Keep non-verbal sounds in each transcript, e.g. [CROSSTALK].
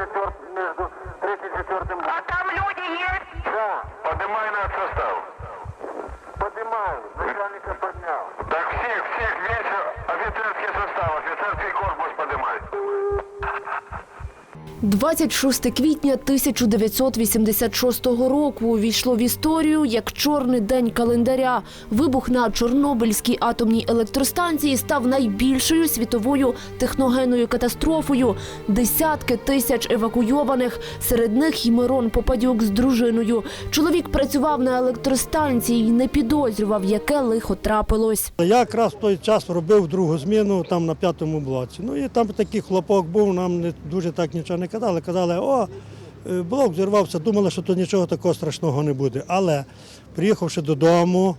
Record 26 квітня 1986 року увійшло в історію як чорний день календаря. Вибух на Чорнобильській атомній електростанції став найбільшою світовою техногенною катастрофою. Десятки тисяч евакуйованих, серед них і Мирон Попадюк з дружиною. Чоловік працював на електростанції і не підозрював, яке лихо трапилось. Я якраз в той час робив другу зміну там на п'ятому блоці. Ну і там такий хлопок був, нам не дуже так нічого не казали. Казали, о, е, блок зірвався, думали, що тут нічого такого страшного не буде. Але приїхавши додому,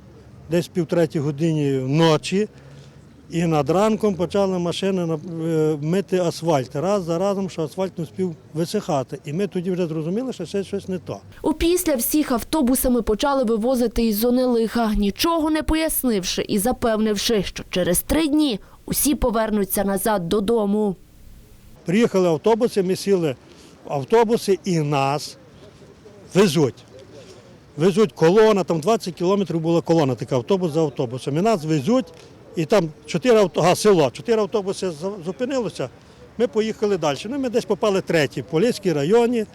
десь півтретій годині ночі, і над ранком почали машини е, мити асфальт. Раз за разом, що асфальт не спів висихати. І ми тоді вже зрозуміли, що це щось не то. Опісля всіх автобусами почали вивозити із зони лиха, нічого не пояснивши і запевнивши, що через три дні усі повернуться назад додому. Приїхали автобуси, ми сіли в автобуси і нас везуть. Везуть колона, там 20 кілометрів була колона, така автобус за автобусом. І нас везуть, і там чотири авто... ага, село, чотири автобуси за- зупинилося. Ми поїхали далі. Ну, ми десь попали третій, в Поліській районі.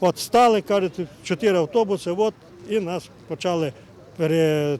От стали, кажуть, чотири автобуси, от, і нас почали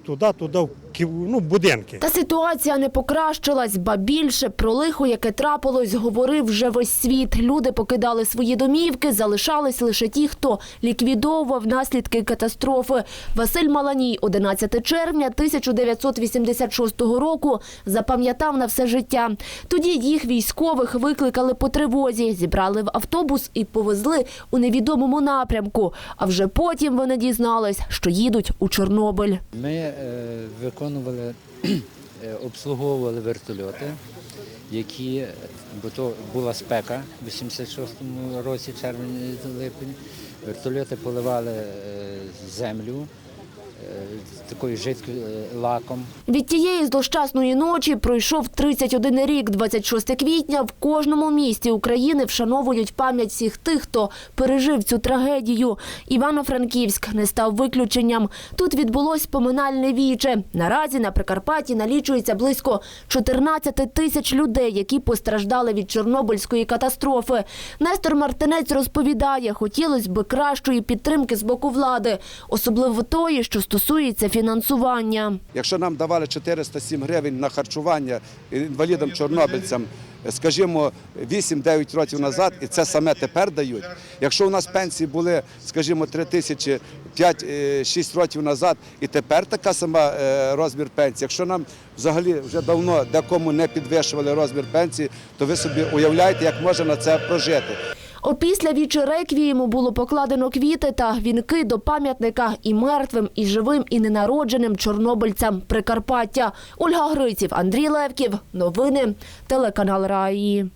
туди, туди, в ну, будинки. Та ситуація не покращилась, ба більше про лихо, яке трапилось, говорив вже весь світ. Люди покидали свої домівки, залишались лише ті, хто ліквідовував наслідки катастрофи. Василь Маланій 11 червня 1986 року запам'ятав на все життя. Тоді їх військових викликали по тривозі, зібрали в автобус і повезли у невідомому напрямку. А вже потім вони дізнались, що їдуть у Чорнобиль. Ми е, виконували, [CLEARS THROAT] е, обслуговували вертольоти, які, бо то була спека в 86-му році, червень липень. Вертольоти поливали е, землю такою жидкою е, лаком. Від тієї злощасної ночі пройшов 31 рік. 26 квітня в кожному місті України вшановують пам'ять всіх тих, хто пережив цю трагедію. Івано-Франківськ не став виключенням. Тут відбулось поминальне віче. Наразі на Прикарпатті налічується близько 14 тисяч людей, які постраждали від Чорнобильської катастрофи. Нестор Мартинець розповідає, хотілося б кращої підтримки з боку влади, особливо тої, що стосується фінансування. Якщо нам давали 407 гривень на харчування інвалідам-чорнобильцям, скажімо, 8-9 років назад, і це саме тепер дають. Якщо у нас пенсії були, скажімо, 3 тисячі 5-6 років назад, і тепер така сама е, розмір пенсії. Якщо нам взагалі вже давно декому не підвищували розмір пенсії, то ви собі уявляєте, як можна на це прожити. Опісля вічі реквієму було покладено квіти та вінки до пам'ятника і мертвим, і живим, і ненародженим чорнобильцям Прикарпаття. Ольга Гриців, Андрій Левків. Новини. Телеканал Раї.